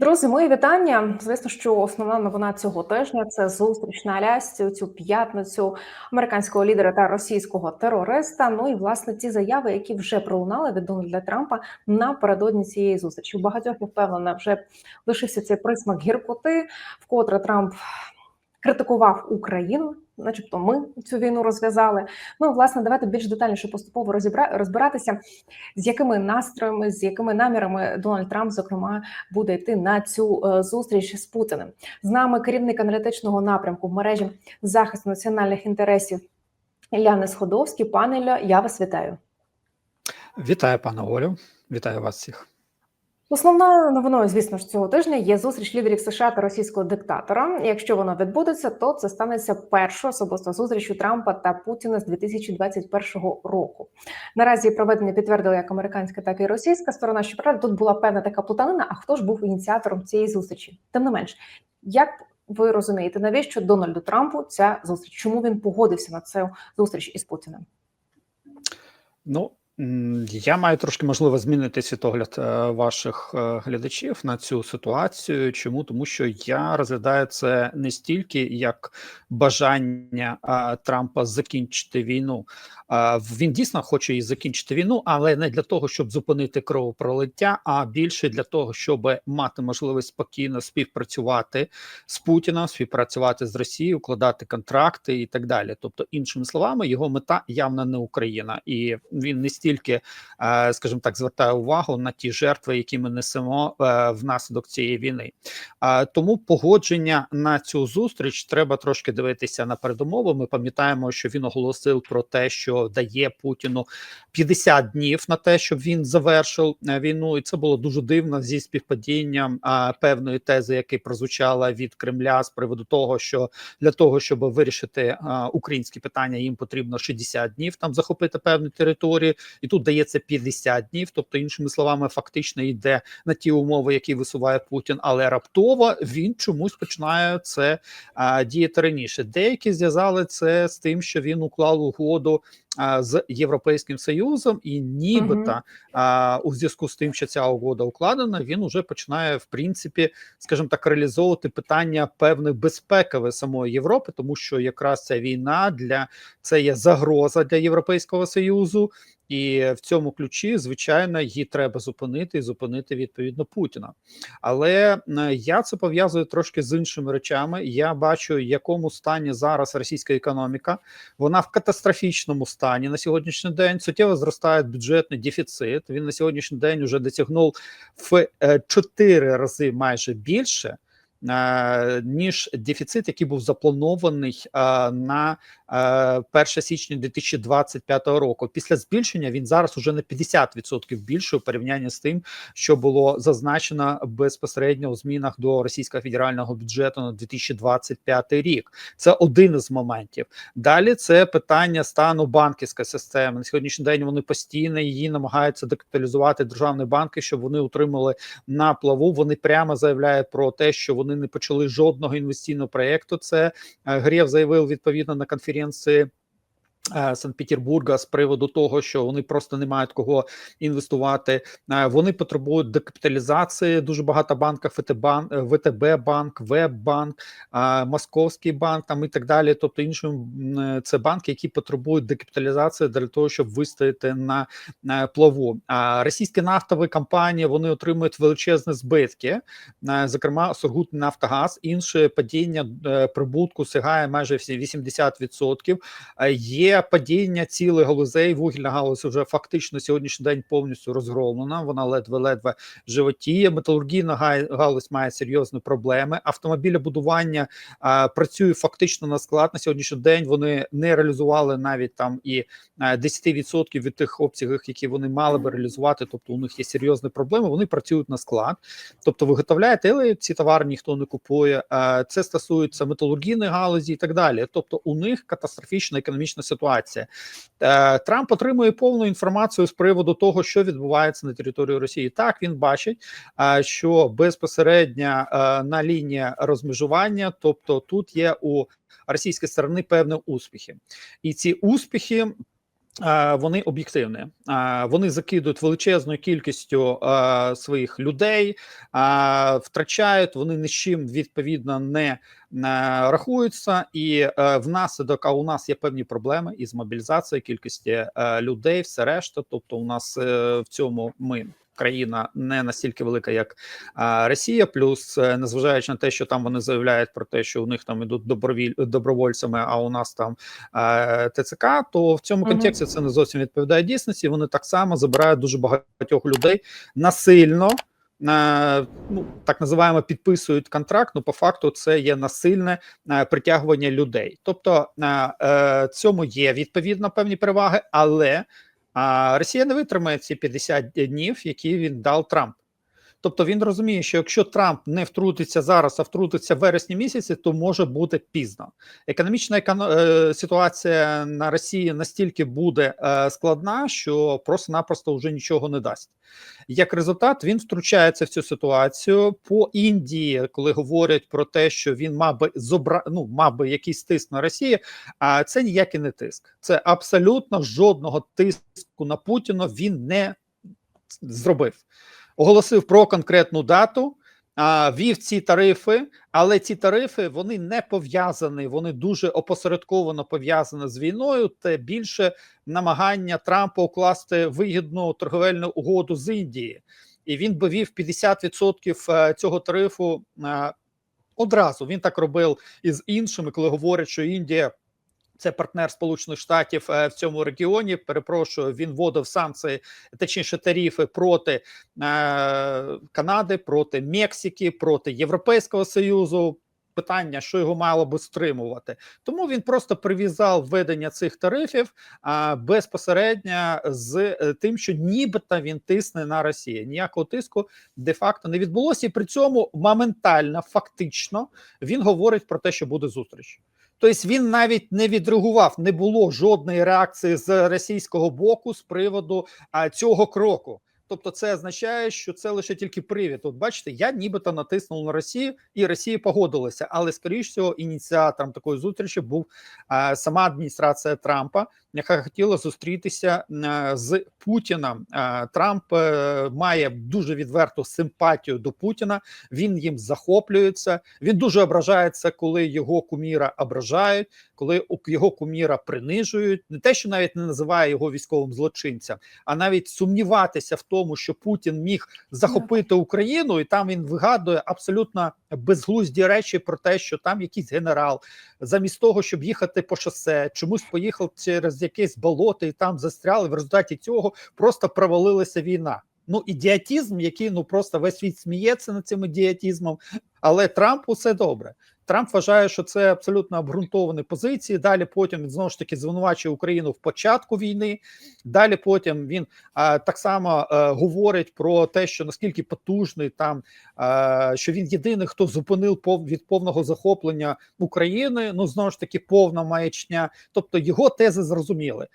Друзі, мої вітання. Звісно, що основна новина цього тижня це зустріч на Алясці цю п'ятницю американського лідера та російського терориста. Ну і власне ті заяви, які вже пролунали від Дональда Трампа напередодні цієї зустрічі. У багатьох впевнена, вже лишився цей присмак гіркоти, вкотре Трамп критикував Україну. Начебто, ми цю війну розв'язали. Ну, власне, давайте більш детальніше поступово розбиратися, з якими настроями, з якими намірами Дональд Трамп, зокрема, буде йти на цю е, зустріч з Путіним. З нами керівник аналітичного напрямку в мережі захисту національних інтересів Ілля Несходовський. Пане Ілля, я вас вітаю. Вітаю, пане Олю. Вітаю вас всіх. Основною новиною, звісно ж, цього тижня є зустріч лідерів США та російського диктатора. Якщо вона відбудеться, то це станеться першою особисто зустрічю Трампа та Путіна з 2021 року. Наразі проведення підтвердили як американська, так і російська сторона. Щоправда, тут була певна така плутанина. А хто ж був ініціатором цієї зустрічі? Тим не менш, як ви розумієте, навіщо Дональду Трампу ця зустріч? Чому він погодився на цю зустріч із Путіним? Ну я маю трошки можливо змінити світогляд е, ваших е, глядачів на цю ситуацію. Чому тому, що я розглядаю це не стільки як бажання Трампа закінчити війну. Він дійсно хоче і закінчити війну, але не для того, щоб зупинити кровопролиття, а більше для того, щоб мати можливість спокійно співпрацювати з Путіном, співпрацювати з Росією, укладати контракти і так далі. Тобто, іншими словами, його мета явно не Україна, і він не стільки настільки, е, скажімо так, звертає увагу на ті жертви, які ми несемо е, внаслідок цієї війни. Тому погодження на цю зустріч треба трошки дивитися на передумови. Ми пам'ятаємо, що він оголосив про те, що дає Путіну 50 днів на те, щоб він завершив е, війну, і це було дуже дивно зі співпадінням певної тези, яка прозвучала від Кремля з приводу того, що для того, щоб вирішити українські питання, їм потрібно 60 днів там захопити певні території і тут дається 50 днів. Тобто, іншими словами, фактично йде на ті умови, які висуває Путін, але раптово він чомусь починає це а, діяти раніше. Деякі зв'язали це з тим, що він уклав угоду. З європейським союзом, і нібито а, у зв'язку з тим, що ця угода укладена, він уже починає в принципі, скажімо так, реалізовувати питання певної безпекової самої Європи, тому що якраз ця війна для це є загроза для Європейського союзу, і в цьому ключі, звичайно, її треба зупинити і зупинити відповідно Путіна. Але я це пов'язую трошки з іншими речами. Я бачу, в якому стані зараз російська економіка. Вона в катастрофічному стані на сьогоднішній день. Суттєво зростає бюджетний дефіцит. Він на сьогоднішній день вже досягнув в 4 рази майже більше. Ніж дефіцит, який був запланований на 1 січня 2025 року. Після збільшення він зараз уже на 50% більше у порівнянні з тим, що було зазначено безпосередньо у змінах до російського федерального бюджету на 2025 рік. Це один із моментів. Далі це питання стану банківської системи. На сьогоднішній день вони постійно її намагаються декапіталізувати державні банки, щоб вони утримали на плаву. Вони прямо заявляють про те, що вони не почали жодного інвестиційного проєкту. Це е, Грєв заявив відповідно на конференції Санкт-Петербурга з приводу того, що вони просто не мають кого інвестувати. Е, вони потребують декапіталізації. Дуже багато банків ВТБ е, банк, Веббанк, Московський банк там і так далі. Тобто, іншим це банки, які потребують декапіталізації для того, щоб вистояти на плаву. А російські нафтові компанії вони отримують величезні збитки, зокрема Сургут Нафтогаз. Інше падіння прибутку сягає майже 80%. Є падіння цілих галузей. Вугільна галузь вже фактично сьогоднішній день повністю розгромлена. Вона ледве-ледве животіє. Металургійна галузь має серйозні проблеми. Автомобілебудування а, працює фактично на склад на сьогоднішній день. Вони не реалізували навіть там і 10% від тих обсягів, які вони мали би реалізувати. Тобто у них є серйозні проблеми. Вони працюють на склад, тобто виготовляють, але ці товари ніхто не купує. А, це стосується металургійної галузі і так далі. Тобто, у них катастрофічна економічна ситуація ситуація. Е, Трамп отримує повну інформацію з приводу того, що відбувається на території Росії. Так він бачить, е, що безпосередньо е, на лінії розмежування, тобто тут є у російської сторони певні успіхи, і ці успіхи. Вони об'єктивні. Вони закидують величезною кількістю своїх людей, втрачають, вони ні з чим відповідно не рахуються, і внаслідок, а у нас є певні проблеми із мобілізацією кількості людей, все решта. Тобто, у нас е, в цьому ми. Країна не настільки велика, як а, Росія, плюс е, незважаючи на те, що там вони заявляють про те, що у них там ідуть добровіль добровольцями, а у нас там е, ТЦК, то в цьому контексті це не зовсім відповідає дійсності. Вони так само забирають дуже багатьох людей насильно. е, Ну, так називаємо підписують контракт. Ну, по факту, це є насильне е, притягування людей. Тобто е, е, цьому є відповідно певні переваги, але а Росія не витримає ці 50 днів, які він дав Трамп. Тобто він розуміє, що якщо Трамп не втрутиться зараз, а втрутиться в вересні місяці, то може бути пізно. Економічна еконо... е, ситуація на Росії настільки буде е, складна, що просто-напросто вже нічого не дасть. Як результат, він втручається в цю ситуацію по Індії, коли говорять про те, що він мав би зобра... ну, мав би якийсь тиск на Росію. А це ніякий не тиск. Це абсолютно жодного тиску на Путіна він не зробив. Оголосив про конкретну дату, вів ці тарифи, але ці тарифи вони не пов'язані, вони дуже опосередковано пов'язані з війною. Це більше намагання Трампа укласти вигідну торговельну угоду з Індії, і він би вів 50% е, цього тарифу е, одразу. Він так робив із іншими, коли говорять, що Індія. Це партнер Сполучених Штатів е, в цьому регіоні. Перепрошую, він вводив санкції, точніше тарифи проти е, Канади, проти Мексики, проти Європейського Союзу. Питання, що його мало би стримувати, тому він просто прив'язав введення цих тарифів а, безпосередньо з е, тим, що нібито він тисне на Росію. Ніякого тиску де-факто не відбулося, і при цьому моментально, фактично, він говорить про те, що буде зустріч. Тобто він навіть не відреагував, не було жодної реакції з російського боку з приводу цього кроку. Тобто, це означає, що це лише тільки привід. От бачите, я нібито натиснув на Росію, і Росія погодилася. Але скоріш всього, ініціатором такої зустрічі був а, сама адміністрація Трампа, яка хотіла зустрітися а, з Путіном. А, Трамп а, має дуже відверту симпатію до Путіна. Він їм захоплюється. Він дуже ображається, коли його куміра ображають, коли його куміра принижують. Не те, що навіть не називає його військовим злочинцем, а навіть сумніватися в тому, що Путін міг захопити Україну, і там він вигадує абсолютно безглузді речі про те, що там якийсь генерал, замість того, щоб їхати по шосе, чомусь поїхав через якесь болото і там застряли. В результаті цього просто провалилася війна. Ну, ідіотізм, який ну просто весь світ сміється над цим ідіотізмом, але Трампу все добре. Трамп вважає, що це абсолютно обґрунтовані позиції. Далі потім він знову ж таки звинувачує Україну в початку війни. Далі потім він а, так само а, говорить про те, що наскільки потужний там, а, що він єдиний, хто зупинив пов від повного захоплення України. Ну знову ж таки, повна маячня. Тобто його тези зрозуміли.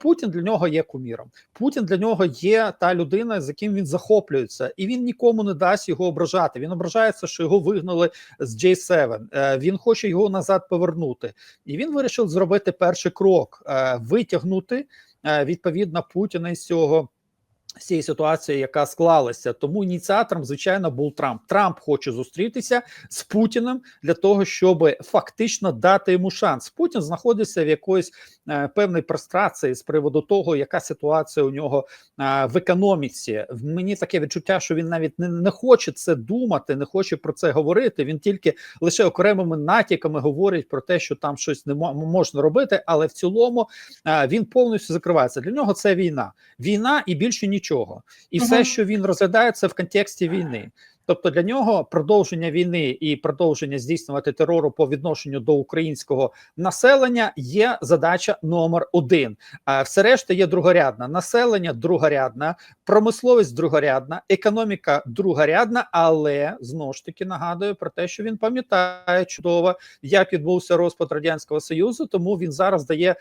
Путін для нього є куміром. Путін для нього є та людина, з яким він захоплюється, і він нікому не дасть його ображати. Він ображається, що його вигнали з J7. Е, Він хоче його назад повернути, і він вирішив зробити перший крок: е, витягнути е, відповідно Путіна із цього. Цієї ситуації, яка склалася, тому ініціатором, звичайно, був Трамп. Трамп хоче зустрітися з Путіним для того, щоб фактично дати йому шанс. Путін знаходиться в якоїсь е, певної прострації з приводу того, яка ситуація у нього е, в економіці. Мені таке відчуття, що він навіть не, не хоче це думати, не хоче про це говорити. Він тільки лише окремими натяками говорить про те, що там щось не можна робити, але в цілому е, він повністю закривається. Для нього це війна, війна і більше нічого. І все, що він розглядає, це в контексті війни. Тобто для нього продовження війни і продовження здійснювати терору по відношенню до українського населення є задача номер один. А все решта є другорядна. Населення другорядна, промисловість другорядна, економіка другорядна, але знову ж таки нагадую про те, що він пам'ятає чудово, як відбувся розпад радянського союзу. Тому він зараз дає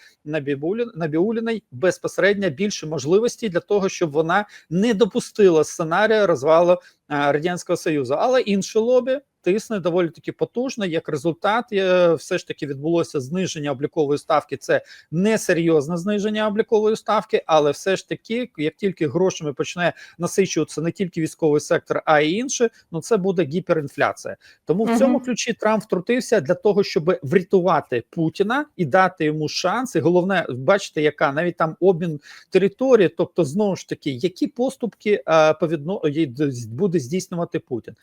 Набіуліної безпосередньо більше можливостей для того, щоб вона не допустила сценарія розвалу радянського союзу, але інше лобі тисне доволі таки потужно. Як результат, е, все ж таки відбулося зниження облікової ставки. Це не серйозне зниження облікової ставки, але все ж таки, як тільки грошами почне насичуватися не тільки військовий сектор, а й інше, ну це буде гіперінфляція. Тому в цьому ключі Трамп втрутився для того, щоб врятувати Путіна і дати йому шанс. І головне, бачите, яка навіть там обмін території, тобто знову ж таки, які поступки е, по відно й- буде здійснювати Путін?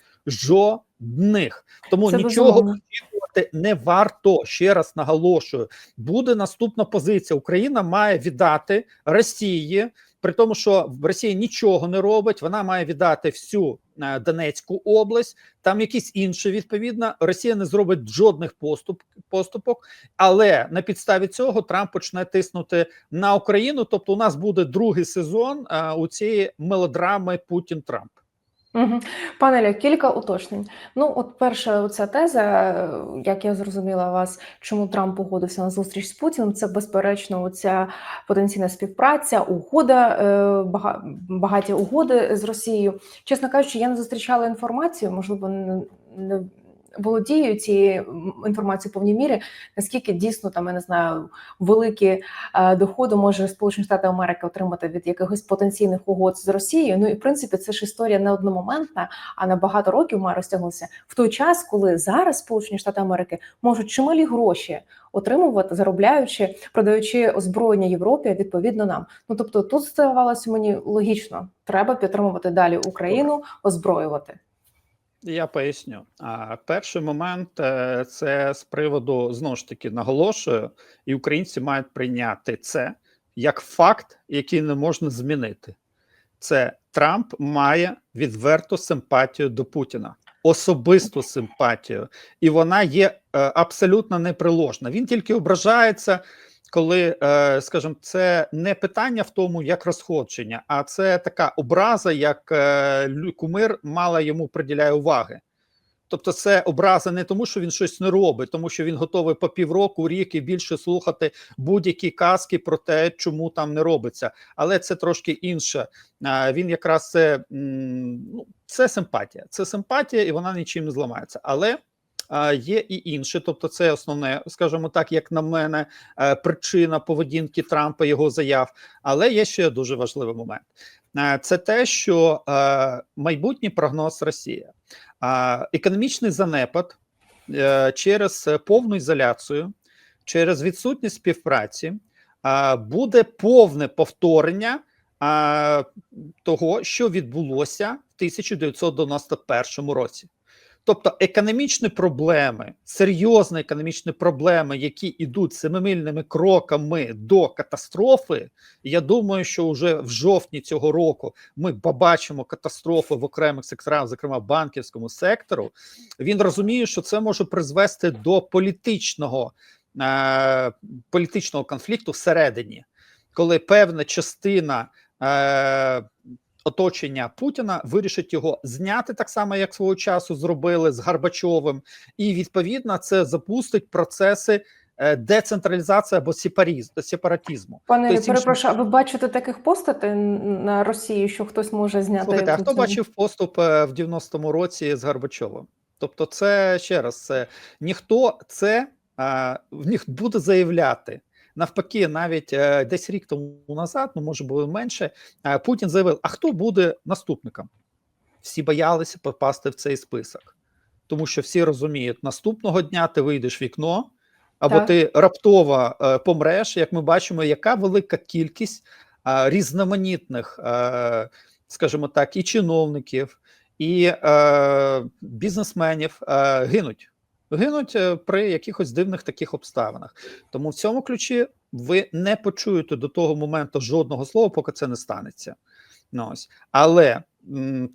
Жодних. Тому Це нічого очікувати не варто. Ще раз наголошую, буде наступна позиція. Україна має віддати Росії. При тому, що Росія нічого не робить, вона має віддати всю е, Донецьку область, там якісь інші відповідно. Росія не зробить жодних поступ, поступок, але на підставі цього Трамп почне тиснути на Україну. Тобто, у нас буде другий сезон е, у цієї мелодрами Путін Трамп. Пане Ілля, кілька уточнень. Ну, от перша оця теза, як я зрозуміла вас, чому Трамп погодився на зустріч з Путіним, це безперечно оця потенційна співпраця, угода, е, багаті угоди з Росією. Чесно кажучи, я не зустрічала інформацію, можливо, не володію цією інформацією в повній мірі, наскільки дійсно там, я не знаю, великі е, доходи може Сполучені Штати Америки отримати від якихось потенційних угод з Росією. Ну і в принципі, це ж історія не одномоментна, а на багато років має розтягнутися в той час, коли зараз Сполучені Штати Америки можуть чималі гроші отримувати, заробляючи, продаючи озброєння Європі відповідно нам. Ну тобто, тут здавалося мені логічно, треба підтримувати далі Україну, озброювати. Я поясню. А перший момент е, це з приводу знову ж таки наголошую, і українці мають прийняти це як факт, який не можна змінити. Це Трамп має відверту симпатію до Путіна, особисту симпатію, і вона є е, абсолютно неприложна. Він тільки ображається, коли, е, скажімо, це не питання в тому, як розходження, а це така образа, як е, кумир мало йому приділяє уваги. Тобто, це образа не тому, що він щось не робить, тому що він готовий по півроку, рік і більше слухати будь-які казки про те, чому там не робиться. Але це трошки інше. Він якраз це, ну, це симпатія. Це симпатія, і вона нічим не зламається. Але є і інше, тобто, це основне, скажімо так, як на мене, е, причина поведінки Трампа, його заяв. Але є ще дуже важливий момент. Е, Це те, що е, майбутній прогноз Росії, Е, економічний занепад через повну ізоляцію, через відсутність співпраці, буде повне повторення того, що відбулося в 1991 році. Тобто економічні проблеми, серйозні економічні проблеми, які йдуть семимильними кроками до катастрофи. Я думаю, що вже в жовтні цього року ми побачимо катастрофи в окремих секторах, зокрема в банківському сектору. Він розуміє, що це може призвести до політичного, е, політичного конфлікту всередині, коли певна частина. Е, Оточення Путіна вирішить його зняти так само, як свого часу зробили з Гарбачовим, і відповідно це запустить процеси е, децентралізації або сепаратизму. Пане Тобто, перепрошую, а ви бачите таких постатей на Росії, що хтось може зняти Слухайте, а хто бачив поступ е, в 90-му році з Горбачовим? Тобто, це ще раз, це ніхто це е, в них буде заявляти. Навпаки, навіть е, десь рік тому назад, ну може було менше, е, Путін заявив: а хто буде наступником? Всі боялися попасти в цей список, тому що всі розуміють, наступного дня ти вийдеш в вікно, або Так. ти раптово е, помреш. Як ми бачимо, яка велика кількість е, різноманітних, е, скажімо так, і чиновників, і е, бізнесменів е, гинуть. Гинуть е, при якихось дивних таких обставинах. Тому в цьому ключі ви не почуєте до того моменту жодного слова, поки це не станеться. Ну, ось. Але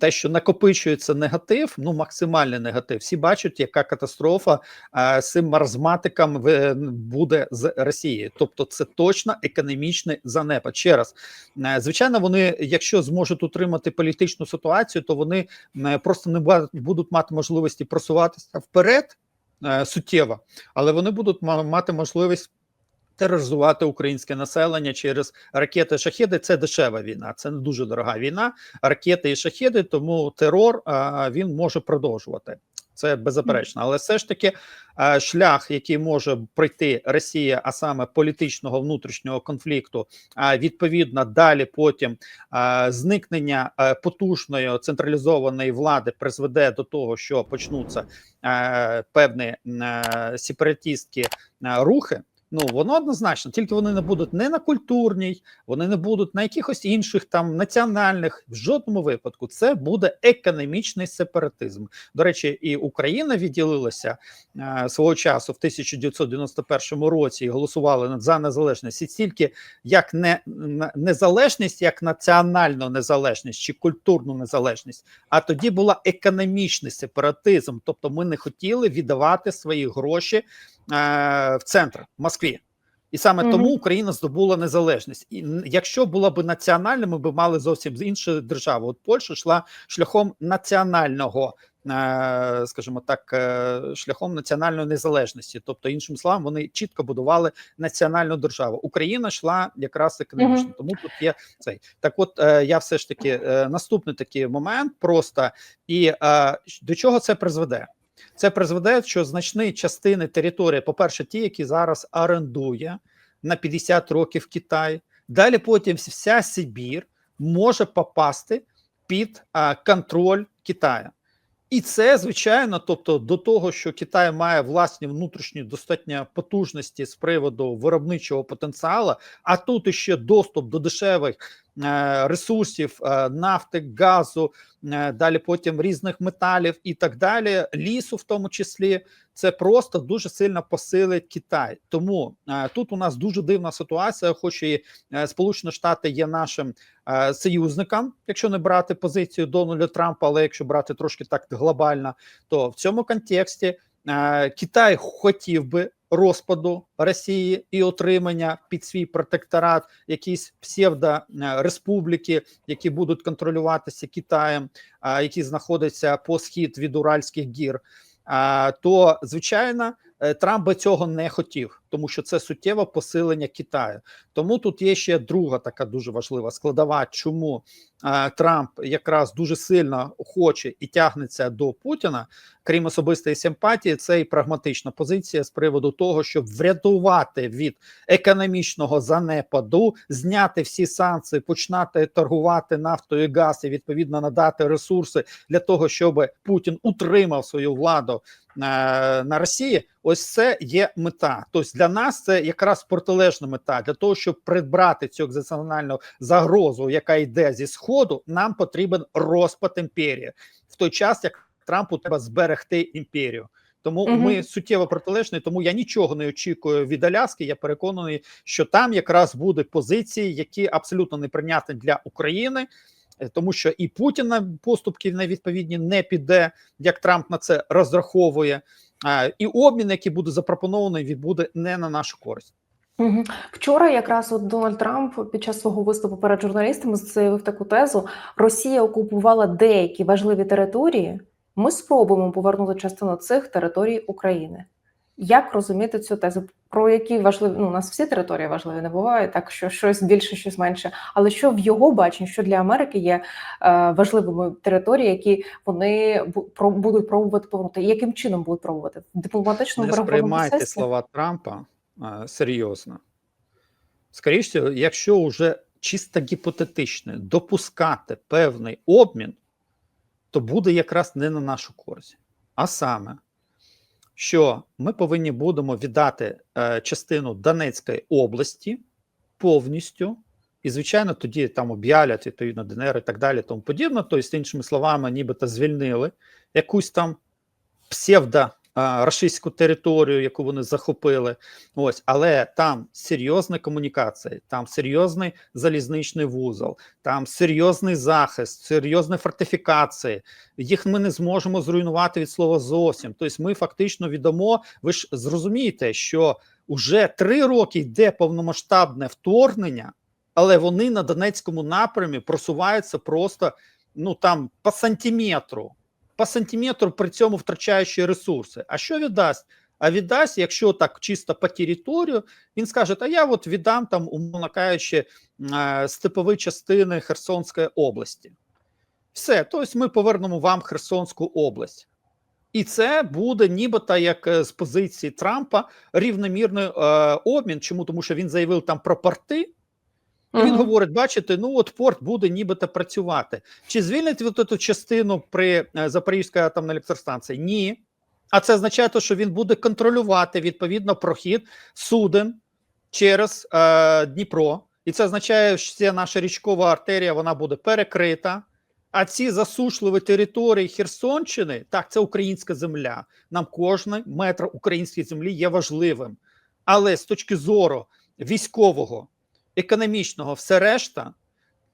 те, що накопичується негатив, ну максимальний негатив, всі бачать, яка катастрофа е, з цим маразматиком в- буде з Росії. Тобто, це точно економічний занепад. Ще раз, е, звичайно, вони, якщо зможуть утримати політичну ситуацію, то вони е, просто не будуть мати можливості просуватися вперед е, суттєво, але вони будуть ма- мати можливість. Тероризувати українське населення через ракети шахеди це дешева війна, це не дуже дорога війна. Ракети і шахеди, тому терор він може продовжувати. Це беззаперечно, але все ж таки е, шлях, який може пройти Росія, а саме політичного внутрішнього конфлікту, а відповідно далі потім е, зникнення е, потужної централізованої влади призведе до того, що почнуться певні сепаратістські рухи. Ну воно однозначно, тільки вони не будуть не на культурній, вони не будуть на якихось інших там національних в жодному випадку. Це буде економічний сепаратизм. До речі, і Україна відділилася е, свого часу в 1991 році і голосували за незалежність і тільки як не незалежність, як національну незалежність чи культурну незалежність. А тоді була економічний сепаратизм. Тобто, ми не хотіли віддавати свої гроші в центр в Москві. І саме Мгм. тому Україна здобула незалежність. І якщо була б національна, ми б мали зовсім іншу державу. От Польща йшла шляхом національного, е, скажімо так, е, шляхом національної незалежності. Тобто, іншим словом, вони чітко будували національну державу. Україна йшла якраз економічно. Мгм. Тому тут є цей. Так, от е, я все ж таки е, наступний такий момент просто і е, до чого це призведе? Це призведе, що значні частини території, по-перше, ті, які зараз орендує на 50 років Китай, далі потім вся Сибір може попасти під контроль Китаю. І це, звичайно, тобто до того, що Китай має власні внутрішні достатньо потужності з приводу виробничого потенціалу, а тут іще доступ до дешевих ресурсів е, нафти, газу, е, далі потім різних металів і так далі, лісу, в тому числі, це просто дуже сильно посилить Китай. Тому е, тут у нас дуже дивна ситуація, хоч і е, Сполучені Штати є нашим е, союзником, якщо не брати позицію Дональда Трампа, але якщо брати трошки так глобально, то в цьому контексті Китай хотів би розпаду Росії і отримання під свій протекторат якісь псевдореспубліки, які будуть контролюватися Китаєм, які знаходяться по схід від Уральських гір. То звичайно е, Трамп би цього не хотів, тому що це суттєве посилення Китаю. Тому тут є ще друга така дуже важлива складова, чому е, Трамп якраз дуже сильно хоче і тягнеться до Путіна, крім особистої симпатії, це і прагматична позиція з приводу того, щоб врятувати від економічного занепаду, зняти всі санкції, починати торгувати нафтою і газ і відповідно надати ресурси для того, щоб Путін утримав свою владу е, на Росії. Ось це є мета. Тобто для нас це якраз протилежна мета. Для того, щоб придбати цю екзистенціональну загрозу, яка йде зі сходу, нам потрібен розпад імперії в той час, як Трампу треба зберегти імперію. Тому Мгм. ми суттєво протилежні. Тому я нічого не очікую від Аляски. Я переконаний, що там якраз будуть позиції, які абсолютно неприйнятні для України. Е, Тому що і Путін на поступки невідповідні не піде, як Трамп на це розраховує, і обмін, який буде запропонований, відбуде не на нашу користь. Вчора якраз от Дональд Трамп під час свого виступу перед журналістами заявив таку тезу: Росія окупувала деякі важливі території. Ми спробуємо повернути частину цих територій України. Як розуміти цю тезу? Про які важливі ну у нас всі території важливі не буває, так що щось більше, щось менше. Але що в його баченні, що для Америки є е, важливими території, які вони про будуть пробувати повернути? Яким чином будуть пробувати в дипломатичному Не сприймайте слова Трампа а, серйозно. Скоріше, якщо вже чисто гіпотетично допускати певний обмін, то буде якраз не на нашу користь. А саме, що ми повинні будемо віддати е, частину Донецької області повністю, і, звичайно, тоді там об'являть відповідно ДНР і так далі, тому подібне. Тобто, іншими словами, нібито звільнили якусь там псевдо рашистську територію, яку вони захопили. Ось, але там серйозна комунікація, там серйозний залізничний вузол, там серйозний захист, серйозні фортифікації. Їх ми не зможемо зруйнувати від слова зовсім. Тобто, ми фактично відомо. Ви ж зрозумієте, що уже три роки йде повномасштабне вторгнення, але вони на Донецькому напрямі просуваються просто ну там по сантиметру по сантиметру, при цьому втрачаючи ресурси. А що віддасть? А віддасть, якщо так чисто по територію, він скаже: А я от віддам там, умовно кажучи, е, степові частини Херсонської області. Все, тобто ми повернемо вам Херсонську область. І це буде нібито як е, з позиції Трампа рівномірний е, обмін. Чому? Тому що він заявив там про порти. І він Мгм. говорить: бачите, ну от порт буде нібито працювати. Чи звільнить от цю частину при е, Запорізькій атомній електростанції? Ні. А це означає, те, що він буде контролювати відповідно прохід суден через е, Дніпро. І це означає, що ця наша річкова артерія вона буде перекрита. А ці засушливі території Херсонщини, так, це українська земля. Нам кожен метр української землі є важливим. Але з точки зору військового, економічного, все решта,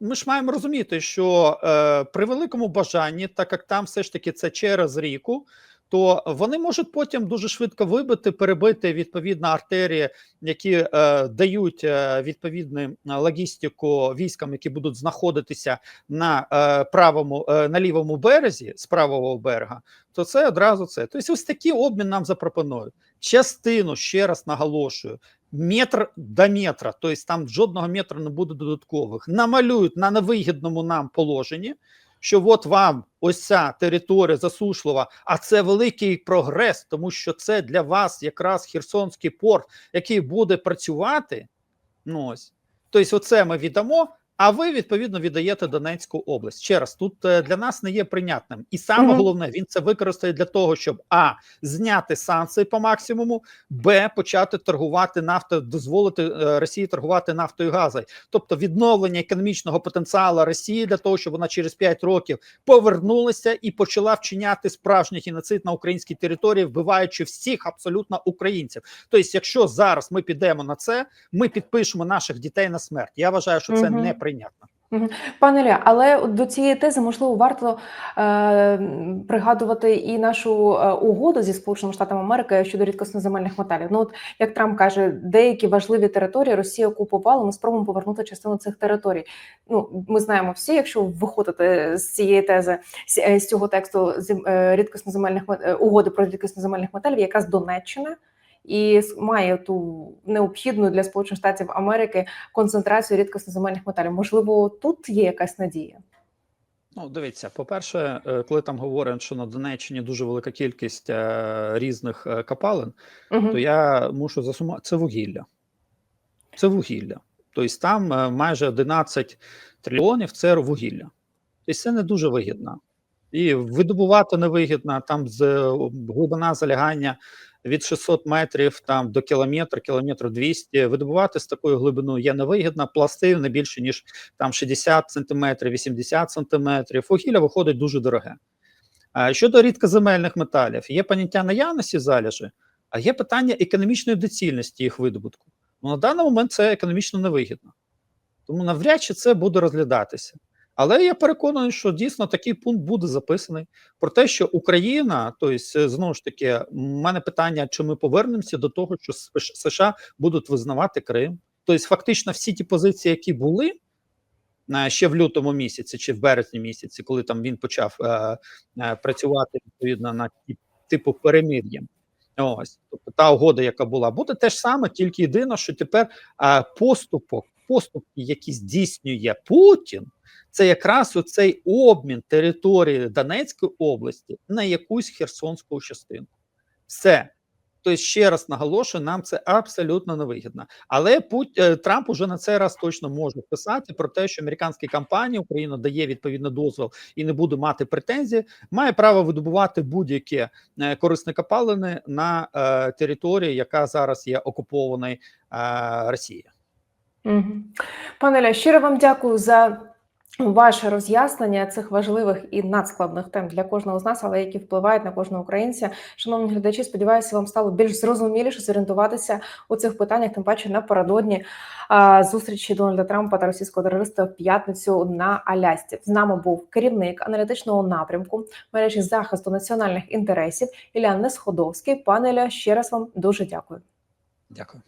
ми ж маємо розуміти, що е, при великому бажанні, так як там все ж таки це через ріку, то вони можуть потім дуже швидко вибити, перебити відповідно артерії, які е, дають е, відповідну логістику військам, які будуть знаходитися на е, правому е, на лівому березі з правого берега, то це одразу це. Тобто, ось такий обмін нам запропонують. Частину ще раз наголошую. Метр до метра, тобто там жодного метра не буде додаткових. Намалюють на невигідному нам положенні, що от вам ось ця територія засушлива, а це великий прогрес, тому що це для вас якраз Херсонський порт, який буде працювати. Ну ось. Тобто, оце ми віддамо. А ви відповідно віддаєте Донецьку область. Ще раз тут е, для нас не є прийнятним, і саме головне, він це використає для того, щоб а зняти санкції по максимуму, б почати торгувати нафтою, дозволити е, Росії торгувати нафтою і газою. Тобто відновлення економічного потенціалу Росії для того, щоб вона через 5 років повернулася і почала вчиняти справжній геноцид на українській території, вбиваючи всіх абсолютно українців. Тобто, якщо зараз ми підемо на це, ми підпишемо наших дітей на смерть. Я вважаю, що це Мгм. Неприйнятно. Пане Ілля, але до цієї тези можливо варто е, пригадувати і нашу е, угоду зі Сполученими Штатами Америки щодо рідкосноземельних металів. Ну от як Трамп каже, деякі важливі території Росія окупувала. Ми спробуємо повернути частину цих територій. Ну ми знаємо всі, якщо виходити з цієї тези з, е, цього тексту е, рідкосноземельних угоди про рідкосноземельних металів, якраз Донеччина. І має ту необхідну для Сполучених Штатів Америки концентрацію рідкосноземельних металів. Можливо, тут є якась надія. Ну, дивіться, по-перше, е, коли там говорять, що на Донеччині дуже велика кількість е, різних е, копалин, Угу. то я мушу засумувати, це вугілля. Це вугілля. Тобто там е, майже 11 трильйонів це вугілля. Тобто це не дуже вигідно. І видобувати невигідно, там з глибина залягання від 600 метрів там до кілометра, кілометр 200. Видобувати з такою глибиною є невигідно, пласти не більше, ніж там 60 сантиметрів, 80 сантиметрів. Вугілля виходить дуже дороге. Щодо рідкоземельних металів, є поняття наявності залежі, а є питання економічної доцільності їх видобутку. Ну, на даний момент це економічно невигідно. Тому навряд чи це буде розглядатися. Але я переконаний, що дійсно такий пункт буде записаний про те, що Україна, тобто, знову ж таки, в мене питання, чи ми повернемося до того, що США будуть визнавати Крим. Тобто, фактично, всі ті позиції, які були е, ще в лютому місяці чи в березні місяці, коли там він почав е, е, працювати відповідно на типу перемир'я. Ось, тобто та угода, яка була, буде те ж саме, тільки єдине, що тепер а, поступок, поступки, які здійснює Путін, це якраз оцей обмін території Донецької області на якусь херсонську частинку. Все. Тобто, ще раз наголошую, нам це абсолютно невигідно. Але Пут... е, Трамп уже на цей раз точно може писати про те, що американські компанії Україна дає відповідно дозвіл і не буде мати претензії, має право видобувати будь-які е, корисні копалини на е, території, яка зараз є окупованою е, Росією. Пане Ілля, щиро вам дякую за ваше роз'яснення цих важливих і надскладних тем для кожного з нас, але які впливають на кожного українця. Шановні глядачі, сподіваюся, вам стало більш зрозуміліше зорієнтуватися у цих питаннях, тим паче напередодні а, зустрічі Дональда Трампа та російського терориста в п'ятницю на Алясці. З нами був керівник аналітичного напрямку мережі захисту національних інтересів Ілля Несходовський. Пане Ілля, ще раз вам дуже дякую. Дякую.